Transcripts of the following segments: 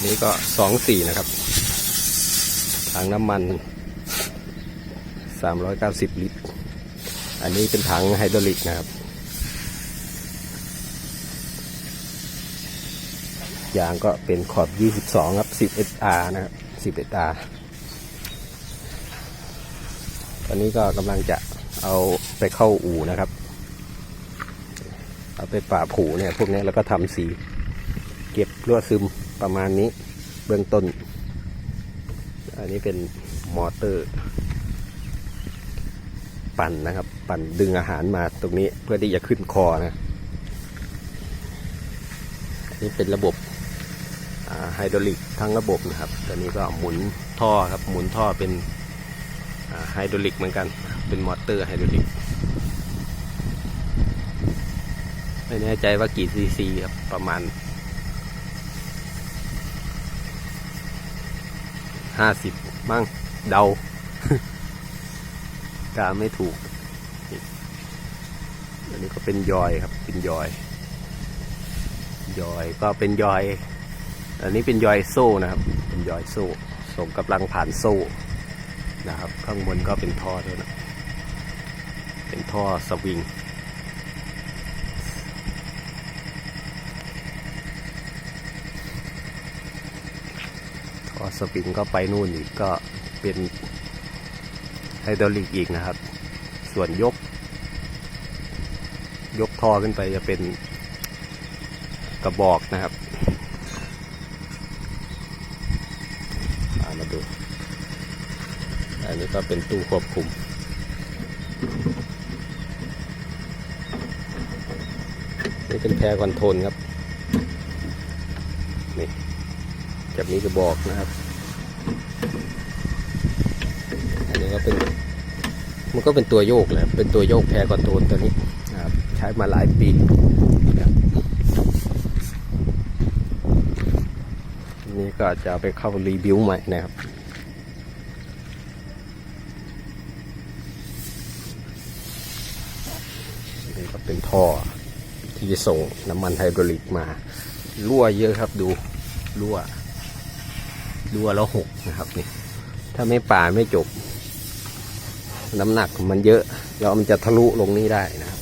นนี้ก็สองสี่นะครับถังน้ำมันสามร้อยเก้าสิบลิตร อันนี้เป็นถังไฮดรอลิกนะครับ ยางก็เป็นขอบ 22 ครับ 11R นะครับ 11R ตอนนี้ก็กำลังจะเอาไปเข้าอู่นะครับ เอาไปป่าผูเนี่ย พวกนี้แล้วก็ทำสี เก็บรั่วซึม ประมาณนี้เบื้องต้น อันนี้เป็นมอเตอร์ ปั่นนะครับ ปั่นดึงอาหารมาตรงนี้เพื่อที่จะขึ้นคอนะอน,นี้เป็นระบบไฮดรอลิกทั้งระบบนะครับตอนนี้ก็หมุนท่อครับ หมุนท่อเป็นไฮดรอลิกเหมือนกัน เป็นมอเตอร์ไฮดรอลิก ไม่แน่ใจว่ากี่ซีซีครับ ประมาณ ห้าสิบมั่งเดากาไม่ถูก อันนี้ก็เป็นยอยครับ เป็นยอย ยอยก็เป็นยอย อันนี้เป็นยอยโซ่นะครับ เป็นยอยโซ่ส่งกำลังผ่านโซ่นะครับ ข้างบนก็เป็นท่อด้วยนะ เป็นท่อสวิง ท่อสวิงก็ไปนู่นอีกก็เป็นไฮดรอลิกอีกนะครับ ส่วนยก ยกท่อขึ้นไปจะเป็นกระบอกนะครับามาดู อันนี้ก็เป็นตู้ควบคุม นี่เป็นแพรคอนโทรลครับ นี่ จะมีกระบอกนะครับ อันนี้ก็เป็น มันก็เป็นตัวโยกแหละเป็นตัวโยกแพรคอนโทรลตัวนี้นะครับ ใช้มาหลายปีนี่ก็จะไปเข้ารีวิวใหม่นะครับนี่ก็เป็นท่อที่จะส่งน้ำมันไฮดรอลิกมา รั่วเยอะครับดูรั่ว รัวล้วหกนะครับนี่ถ้าไม่ป่าไม่จบ น้ำหนักมันเยอะแล้วมันจะทะลุลงนี้ได้นะครับ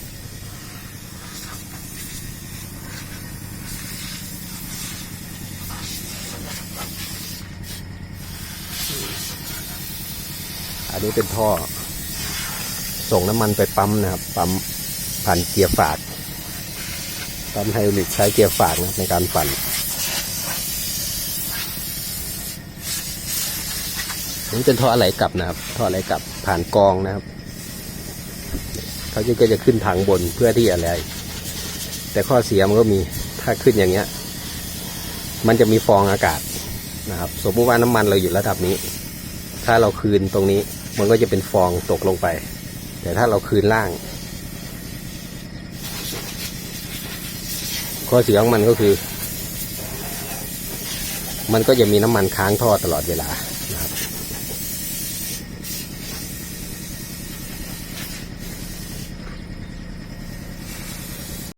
อันนี้เป็นท่อ ส่งน้ำมันไปปั๊มนะครับ ปั๊มผ่านเกียร์ฝากปั๊มไฮดรอลิกใช้เกียร์ฝากนะในการปั่น นี่เป็นท่ออะไรกลับนะครับ ท่ออะไรกลับผ่านกองนะครับ เขาจะก็จะขึ้นถังบนเพื่อที่อะไร แต่ข้อเสียมันก็มีถ้าขึ้นอย่างเงี้ย มันจะมีฟองอากาศนะครับ สมมติว่าน้ำมันเราอยู่ระดับนี้ ถ้าเราคืนตรงนี้ มันก็จะเป็นฟองตกลงไป แต่ถ้าเราคืนล่าง ข้อเสียของมันก็คือ มันก็จะมีน้ำมันค้างท่อตลอดเวลา